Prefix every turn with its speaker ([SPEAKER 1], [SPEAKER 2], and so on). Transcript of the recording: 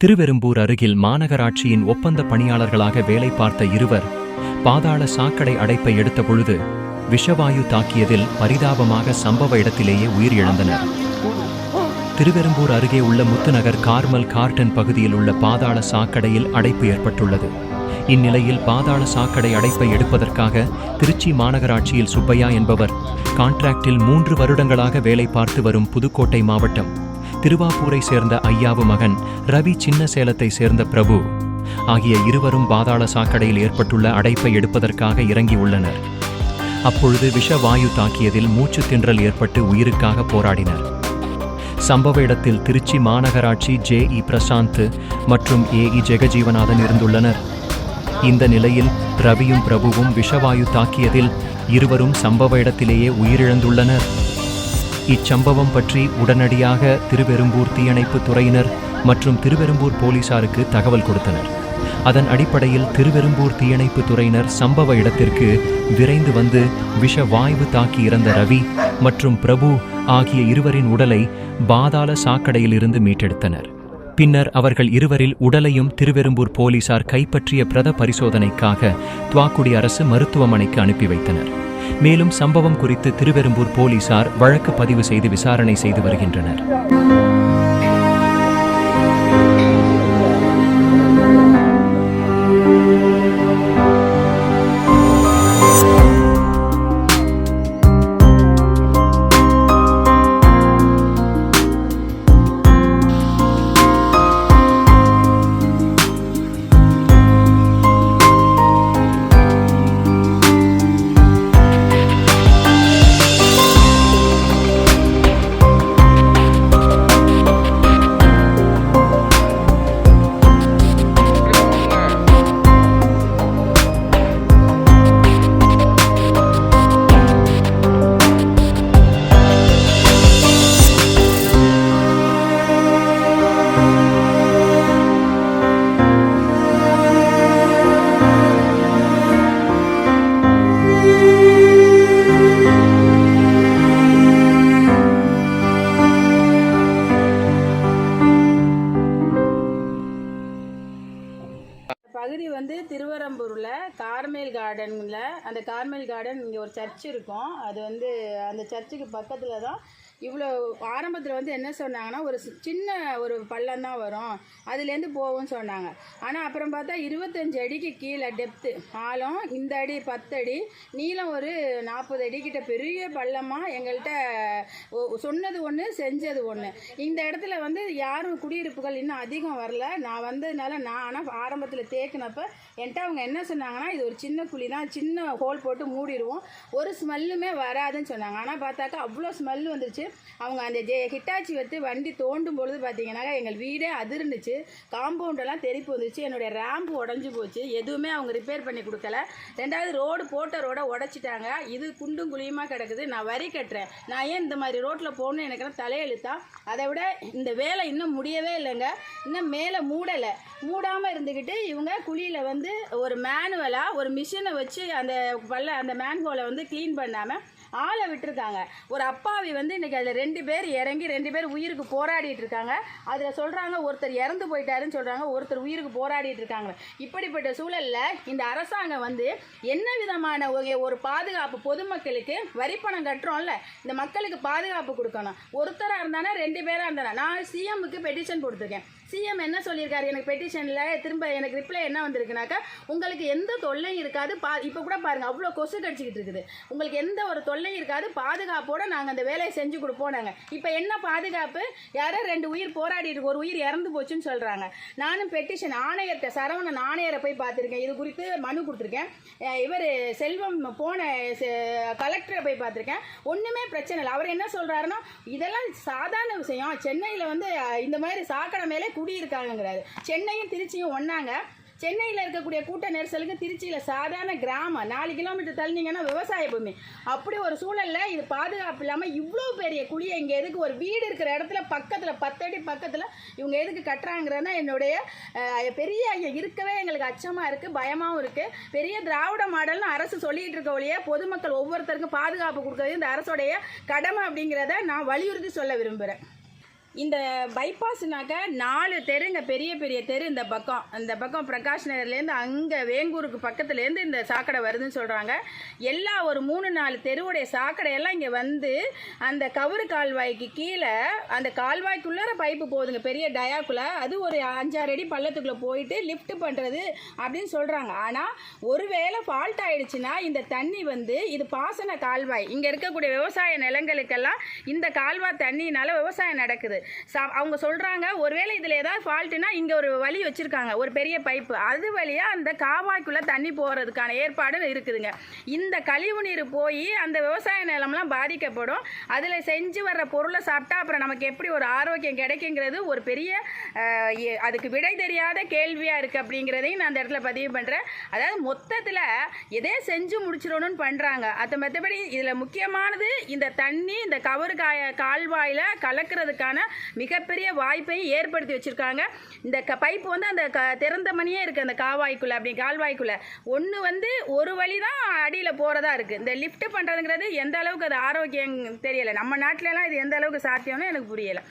[SPEAKER 1] திருவெரும்பூர் அருகில் மாநகராட்சியின் ஒப்பந்த பணியாளர்களாக வேலை பார்த்த இருவர் பாதாள சாக்கடை அடைப்பை எடுத்த பொழுது விஷவாயு தாக்கியதில் பரிதாபமாக சம்பவ இடத்திலேயே உயிர் இழந்தனர் திருவெரும்பூர் அருகே உள்ள முத்துநகர் கார்மல் கார்டன் பகுதியில் உள்ள பாதாள சாக்கடையில் அடைப்பு ஏற்பட்டுள்ளது. இந்நிலையில் பாதாள சாக்கடை அடைப்பை எடுப்பதற்காக திருச்சி மாநகராட்சியில் சுப்பையா என்பவர் கான்ட்ராக்டில் மூன்று வருடங்களாக வேலை பார்த்து வரும் புதுக்கோட்டை மாவட்டம் திருவாப்பூரை சேர்ந்த ஐயாவு மகன் ரவி சின்ன சேலத்தை சேர்ந்த பிரபு. ஆகிய இருவரும் பாதாள சாக்கடையில் ஏற்பட்டுள்ள அடைப்பை எடுப்பதற்காக இறங்கியுள்ளனர் அப்பொழுது விஷவாயு தாக்கியதில் மூச்சு தின்றல் ஏற்பட்டு உயிருக்காக போராடினர். சம்பவ இடத்தில் திருச்சி மாநகராட்சி ஜே இ பிரசாந்த் மற்றும் ஏ இ ஜெகஜீவநாதன் இருந்துள்ளனர். இந்த நிலையில் ரவியும் பிரபுவும் விஷவாயு தாக்கியதில் இருவரும் சம்பவ இடத்திலேயே உயிரிழந்துள்ளனர். இச்சம்பவம் பற்றி உடனடியாக திருவெரும்பூர் தீயணைப்பு துறையினர் மற்றும் திருவெரும்பூர் போலீசாருக்கு தகவல் கொடுத்தனர். அதன் அடிப்படையில் திருவெரும்பூர் தீயணைப்பு துறையினர் சம்பவ இடத்திற்கு விரைந்து வந்து விஷ வாய்வு தாக்கி இறந்த ரவி மற்றும் பிரபு ஆகிய இருவரின் உடலை பாதாள சாக்கடையிலிருந்து மீட்டெடுத்தனர். பின்னர் அவர்கள் இருவரில் உடலையும் திருவெரும்பூர் போலீசார் கைப்பற்றிய பிரத பரிசோதனைக்காக துவாக்குடி அரசு மருத்துவமனைக்கு அனுப்பி வைத்தனர். மேலும் சம்பவம் குறித்து திருவெரும்பூர் போலீசார் வழக்கு பதிவு செய்து விசாரணை செய்து வருகின்றனர்.
[SPEAKER 2] பகுதி வந்து திருவரம்பூரில் கார்மேல் கார்டனில் அந்த கார்மேல் கார்டன் இங்கே ஒரு சர்ச் இருக்கும். அது வந்து அந்த சர்ச்சுக்கு பக்கத்தில் தான் இவ்வளோ ஆரம்பத்தில் வந்து என்ன சொன்னாங்கன்னா ஒரு சின்ன ஒரு பள்ளம் தான் வரும். அதுலேருந்து போகும்னு சொன்னாங்க. ஆனால் அப்புறம் பார்த்தா இருபத்தஞ்சி அடிக்கு கீழே டெப்த்து ஆழம் இந்த அடி பத்தடி நீளம் ஒரு நாற்பது அடிக்கிட்ட பெரிய பள்ளமாக எங்கள்கிட்ட சொன்னது ஒன்று செஞ்சது ஒன்று இந்த இடத்துல வந்து யாரும் குடியிருப்புகள் இன்னும் அதிகம் வரல. நான் வந்ததுனால நான் ஆனால் ஆரம்பத்தில் தேக்கினப்போ என்கிட்ட அவங்க என்ன சொன்னாங்கன்னா இது ஒரு சின்ன குழி தான் சின்ன ஹோல் போட்டு மூடிடுவோம். ஒரு ஸ்மெல்லுமே வராதுன்னு சொன்னாங்க. ஆனால் பார்த்தாக்கா அவ்வளோ ஸ்மெல் வந்துச்சு அவங்க அந்த ஜே ஹிட்டாச்சி வந்து வண்டி தோண்டும் பொழுது பார்த்தீங்கன்னாக்கா எங்கள் வீடே அதிர்ந்துச்சு. காம்பவுண்டெல்லாம் தெரிப்பு வந்துச்சு என்னுடைய ரேம்ப் உடஞ்சி போச்சு. எதுவுமே அவங்க ரிப்பேர் பண்ணி கொடுக்கல. ரெண்டாவது ரோடு போட்ட ரோடை உடச்சிட்டாங்க. இது குண்டும் குழியுமா கிடக்குது. நான் வரி கட்டுறேன். நான் ஏன் இந்த மாதிரி ரோட்டில் போகணும்னு எனக்கு தலையெழுத்தா? அதை விட இந்த வேலை இன்னும் முடியவே இல்லைங்க. இன்னும் மேலே மூடலை. மூடாமல் இருந்துக்கிட்டு இவங்க குழியில் வந்து ஒரு மேனுவலாக ஒரு மிஷினை வச்சு அந்த பல்ல அந்த மேன்ஹோலை வந்து க்ளீன் பண்ணாமல் ஆளை விட்டுருக்காங்க. ஒரு அப்பாவி வந்து இன்றைக்கி அதில் ரெண்டு பேர் இறங்கி ரெண்டு பேர் உயிருக்கு போராடிட்டு இருக்காங்க. அதில் சொல்கிறாங்க ஒருத்தர் இறந்து போயிட்டாருன்னு சொல்கிறாங்க ஒருத்தர் உயிருக்கு போராடிட்டு இருக்காங்க. இப்படிப்பட்ட சூழலில் இந்த அரசாங்கம் வந்து என்ன விதமான ஒரு- ஒரு பாதுகாப்பு பொதுமக்களுக்கு வரிப்பணம் கட்டுறோம்ல இந்த மக்களுக்கு பாதுகாப்பு கொடுக்கணும். ஒருத்தராக இருந்தானா ரெண்டு பேராக இருந்தானா. நான் சிஎம்முக்கு பெட்டிஷன் கொடுத்துருக்கேன். சிஎம் என்ன சொல்லியிருக்காரு? எனக்கு பெட்டிஷனில் திரும்ப எனக்கு ரிப்ளை என்ன வந்திருக்குனாக்கா உங்களுக்கு எந்த தொல்லையும் இருக்காது. பா இப்போ கூட பாருங்கள் அவ்வளோ கொசு கடிச்சிக்கிட்டு இருக்குது. உங்களுக்கு எந்த ஒரு தொல்லையும் இருக்காது. பாதுகாப்போட நாங்கள் அந்த வேலையை செஞ்சு கொடுப்போம் நாங்கள் இப்போ என்ன பாதுகாப்பு? யாரோ ரெண்டு உயிர் போராடிட்டு ஒரு உயிர் இறந்து போச்சுன்னு சொல்கிறாங்க நானும் பெட்டிஷன் ஆணையர்கிட்ட சரவணன் ஆணையரை போய் பார்த்துருக்கேன். இது குறித்து மனு கொடுத்துருக்கேன். இவர் செல்வம் போன கலெக்டரை போய் பார்த்துருக்கேன். ஒன்றுமே பிரச்சனை இல்லை. அவர் என்ன சொல்கிறாருன்னா இதெல்லாம் சாதாரண விஷயம். சென்னையில் வந்து இந்த மாதிரி சாக்கடை மேலே குடியிருக்காங்கிறாரு சென்னையும் திருச்சியும் ஒன்றாங்க சென்னையில் இருக்கக்கூடிய கூட்ட நெரிசலுக்கு திருச்சியில் சாதாரண கிராமம். நாலு கிலோமீட்டர் தள்ளினீங்கன்னா விவசாய பூமி. அப்படி ஒரு சூழலில் இது பாதுகாப்பு இல்லாமல் இவ்வளோ பெரிய குழியை இங்கே எதுக்கு ஒரு வீடு இருக்கிற இடத்துல பக்கத்தில் பத்தடி பக்கத்தில் இவங்க எதுக்கு கட்டுறாங்கிறதுனா என்னுடைய பெரிய ஐயா இருக்கவே எங்களுக்கு அச்சமாக இருக்குது பயமாகவும் இருக்குது பெரிய திராவிட மாடல்னு அரசு சொல்லிகிட்டு இருக்க ஒழிய பொதுமக்கள் ஒவ்வொருத்தருக்கும் பாதுகாப்பு கொடுக்கறது இந்த அரசுடைய கடமை அப்படிங்கிறத நான் வலியுறுத்தி சொல்ல விரும்புகிறேன் இந்த பைபாஸ்னாக்க நாலு தெருங்க பெரிய பெரிய தெரு இந்த பக்கம். இந்த பக்கம் பிரகாஷ் நகர்லேருந்து அங்கே வேங்கூருக்கு பக்கத்துலேருந்து இந்த சாக்கடை வருதுன்னு சொல்கிறாங்க எல்லா ஒரு மூணு நாலு தெருவுடைய சாக்கடையெல்லாம் இங்கே வந்து அந்த கவுரு கால்வாய்க்கு கீழே அந்த கால்வாய்க்குள்ளார பைப்பு போகுதுங்க பெரிய டயாக்குள்ளே அது ஒரு அஞ்சாறு அடி பள்ளத்துக்குள்ளே போயிட்டு லிஃப்ட் பண்ணுறது அப்படின்னு சொல்கிறாங்க ஆனால் ஒருவேளை ஃபால்ட் ஆகிடுச்சுன்னா இந்த தண்ணி வந்து இது பாசன கால்வாய். இங்கே இருக்கக்கூடிய விவசாய நிலங்களுக்கெல்லாம் இந்த கால்வாய் தண்ணினால் விவசாயம் நடக்குது. அவங்க சொல்கிறாங்க ஒருவேளை இதில் ஏதாவது ஃபால்ட்டுனா இங்கே ஒரு வழி வச்சுருக்காங்க ஒரு பெரிய பைப்பு அது வழியாக அந்த காவாய்க்குள்ளே தண்ணி போகிறதுக்கான ஏற்பாடு இருக்குதுங்க. இந்த கழிவு நீர் போய் அந்த விவசாய நிலம்லாம் பாதிக்கப்படும். அதில் செஞ்சு வர்ற பொருளை சாப்பிட்டா அப்புறம் நமக்கு எப்படி ஒரு ஆரோக்கியம் கிடைக்குங்கிறது ஒரு பெரிய அதுக்கு விடை தெரியாத கேள்வியாக இருக்குது அப்படிங்கிறதையும் நான் அந்த இடத்துல பதிவு பண்ணுறேன் அதாவது மொத்தத்தில் எதே செஞ்சு முடிச்சிடணும்னு பண்ணுறாங்க அது மற்றபடி இதில் முக்கியமானது இந்த தண்ணி இந்த கவரு காய கால்வாயில் கலக்கிறதுக்கான மிகப்பெரிய வாய்ப்பை ஏற்படுத்தி வச்சுருக்காங்க. இந்த க பைப்பு வந்து அந்த க திறந்த மணியே இருக்குது அந்த காவாய்க்குள்ளே அப்படி கால்வாய்க்குள்ளே. ஒன்று வந்து ஒரு வழி தான் அடியில் போகிறதா இருக்குது இந்த லிஃப்ட் பண்ணுறதுங்கிறது எந்த அளவுக்கு அது ஆரோக்கியம் தெரியலை. நம்ம நாட்டிலலாம் இது எந்த அளவுக்கு சாத்தியம்னு எனக்கு புரியலை.